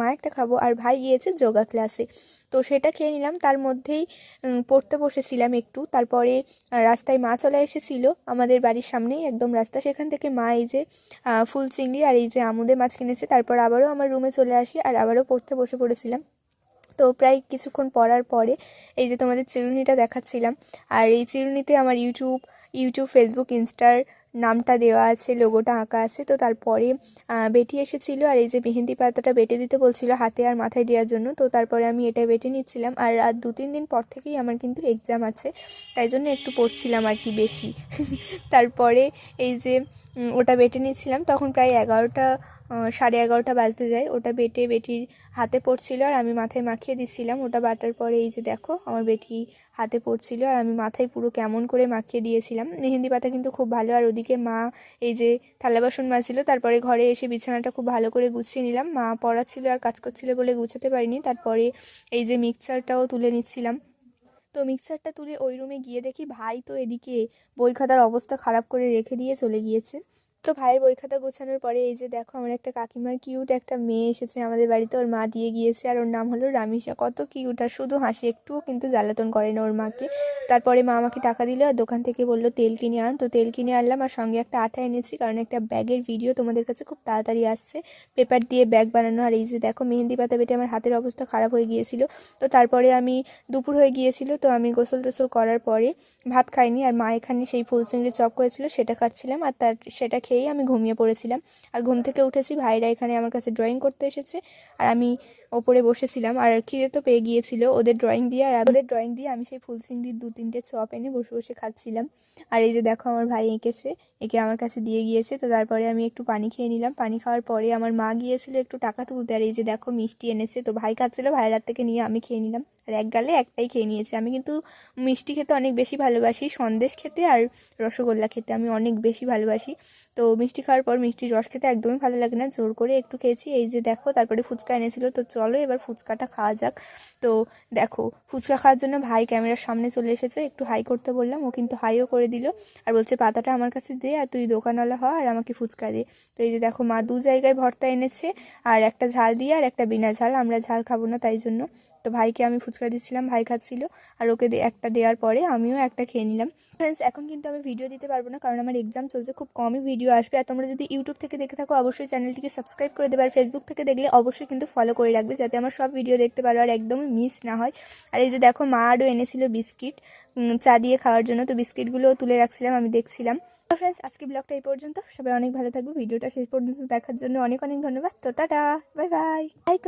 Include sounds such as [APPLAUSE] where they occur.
মা একটা খাব। আর ভাই গিয়েছে যোগা ক্লাসে। তো সেটা খেয়ে নিলাম। তার মধ্যেই পড়তে বসেছিলাম একটু। তারপরে রাস্তায় মা চলে এসেছিল আমাদের বাড়ির সামনেই, একদম রাস্তা সেখান থেকে মা এই যে ফুল চিংড়ি আর এই যে আমুদে মাছ কিনেছে, তারপর আবারও আমার রুমে চলে আসি আর আবারও পড়তে বসে পড়েছিলাম। তো প্রায় কিছুক্ষণ পড়ার পরে এই যে তোমাদের চিরুনিটা দেখাচ্ছিলাম। আর এই চিরুনিতে আমার ইউটিউব ইউটিউব ফেসবুক ইনস্টার নামটা দেওয়া আছে লোগোটা আঁকা আছে। তো তারপরে বেটি এসেছিল আর এই যে মেহেন্দি পাতাটা বেটে দিতে বলছিল হাতে আর মাথায় দেওয়ার জন্য। তো তারপরে আমি এটা বেটে নিচ্ছিলাম আর আর দু, তিন দিন পর থেকেই আমার কিন্তু এক্সাম আছে। তাই জন্য একটু পড়ছিলাম আর কি বেশি। [LAUGHS] তারপরে এই যে ওটা বেটে নিচ্ছিলাম। তখন প্রায় এগারোটা সাড়ে এগারোটা বাজতে যায়। ওটা বেটে বেটির হাতে পড়ছিল আর আমি মাথায় মাখিয়ে দিচ্ছিলাম। ওটা বাটার পরে এই যে দেখো, আমার বেটি হাতে পড়ছিল আর আমি মাথায় পুরো কেমন করে মাখিয়ে দিয়েছিলাম। মেহেন্দি পাতা কিন্তু খুব ভালো। আর ওদিকে মা এই যে থালা বাসন মাজছিল, তারপরে ঘরে এসে বিছানাটা খুব ভালো করে গুছিয়ে নিলাম। মা পড়াচ্ছিল আর কাজ করছিল বলে গুছাতে পারিনি। তারপরে এই যে মিক্সারটাও তুলে নিচ্ছিলাম। তো মিক্সারটা তুলে ওই রুমে গিয়ে দেখি ভাই তো এদিকে বই খাতার অবস্থা খারাপ করে রেখে দিয়ে চলে গিয়েছে। তো ভাইয়ের বই খাতা গোছানোর পরে এই যে দেখো আমার একটা কাকিমার কিউট একটা মেয়ে এসেছে আমাদের বাড়িতে, ওর মা দিয়ে গিয়েছে আর ওর নাম হলো রামিসা কত কিউট আর শুধু হাসি, একটুও কিন্তু জ্বালাতন করে না ওর মাকে। তারপরে মা আমাকে টাকা দিল আর দোকান থেকে বলল, তেল কিনে আন। তো তেল কিনে আনলাম আর সঙ্গে একটা আঠা এনেছি কারণ একটা ব্যাগের ভিডিও তোমাদের কাছে খুব তাড়াতাড়ি আসছে। পেপার দিয়ে ব্যাগ বানানো আর এই যে দেখো মেহেন্দি পাতা বেটে আমার হাতের অবস্থা খারাপ হয়ে গিয়েছিল। তো তারপরে আমি দুপুর হয়ে গিয়েছিল তো আমি গোসল টোসল করার পরে ভাত খাইনি আর মা এখানে সেই ফুল চিংড়ি চপ করেছিল সেটা খাচ্ছিলাম আর তার, সেটা খেয়েই আমি ঘুমিয়ে পড়েছিলাম। আর ঘুম থেকে উঠেছি, ভাইরা এখানে আমার কাছে ড্রয়িং করতে এসেছে। আর আমি ওপরে বসেছিলাম। আর খিদে তো পেয়ে গিয়েছিল ওদের ড্রয়িং দিয়ে। আর ওদের ড্রয়িং দিয়ে আমি সেই ফুল চিংড়ির দু তিনটে চপ এনে বসে বসে খাচ্ছিলাম। আর এই যে দেখো আমার ভাই এঁকেছে, একে আমার কাছে দিয়ে গিয়েছে। তো তারপরে আমি একটু পানি খেয়ে নিলাম। পানি খাওয়ার পরে আমার মা গিয়েছিল একটু টাকা তুলতে। আর এই যে দেখো মিষ্টি এনেছে। তো ভাই খাচ্ছিল, ভাইয়ের হাত থেকে নিয়ে আমি খেয়ে নিলাম। আর এক গালে একটাই খেয়ে নিয়েছি। আমি কিন্তু মিষ্টি খেতে অনেক বেশি ভালোবাসি, সন্দেশ খেতে আর রসগোল্লা খেতে। আমি অনেক বেশি ভালোবাসি। তো মিষ্টি খাওয়ার পর মিষ্টির রস খেতে একদমই ভালো লাগে না। জোর করে একটু খেয়েছি। এই যে দেখো, তারপরে ফুচকা এনেছিল। তো চলো এবার ফুচকাটা খাওয়া যাক। তো দেখো, ফুচকা খাওয়ার জন্য ভাই ক্যামেরার সামনে চলে এসেছে। একটু হাই করতে বললাম, ও কিন্তু হাইও করে দিল। আর বলছে, পাতাটা আমার কাছে দে আর তুই দোকানওয়ালা হ আর আমাকে ফুচকা দে। তো এই যে দেখো, মা দু জায়গায় ভর্তা এনেছে, আর একটা ঝাল দিয়ে আর একটা বিনা ঝাল। আমরা ঝাল খাব না তাই জন্য। তো ভাইকে আমি ফুচকা দিচ্ছিলাম, ভাই খাচ্ছিল। আর ওকে একটা দেওয়ার পরে আমিও একটা খেয়ে নিলাম। ফ্রেন্ডস এখন কিন্তু আমি ভিডিও দিতে পারব না, কারণ আমার এক্সাম চলছে। খুব কমই ভিডিও আসবে। আর তোমরা যদি ইউটিউব থেকে দেখে থাকো, অবশ্যই চ্যানেলটিকে সাবস্ক্রাইব করে দেবে। আর ফেসবুক থেকে দেখলে অবশ্যই কিন্তু ফলো করে রাখবে। যাতে আমার সব ভিডিও দেখতে পারো আর একদমই মিস না হয়। আর এই যে দেখো, মা আরও এনেছিল বিস্কিট চা দিয়ে খাওয়ার জন্য। তো বিস্কিটগুলোও তুলে রাখছিলাম, আমি দেখছিলাম। তো ফ্রেন্ডস আজকে ব্লগটা এই পর্যন্ত। সবাই অনেক ভালো থাকবে। ভিডিওটা শেষ পর্যন্ত দেখার জন্য অনেক অনেক ধন্যবাদ। তো টাটা বাই বাই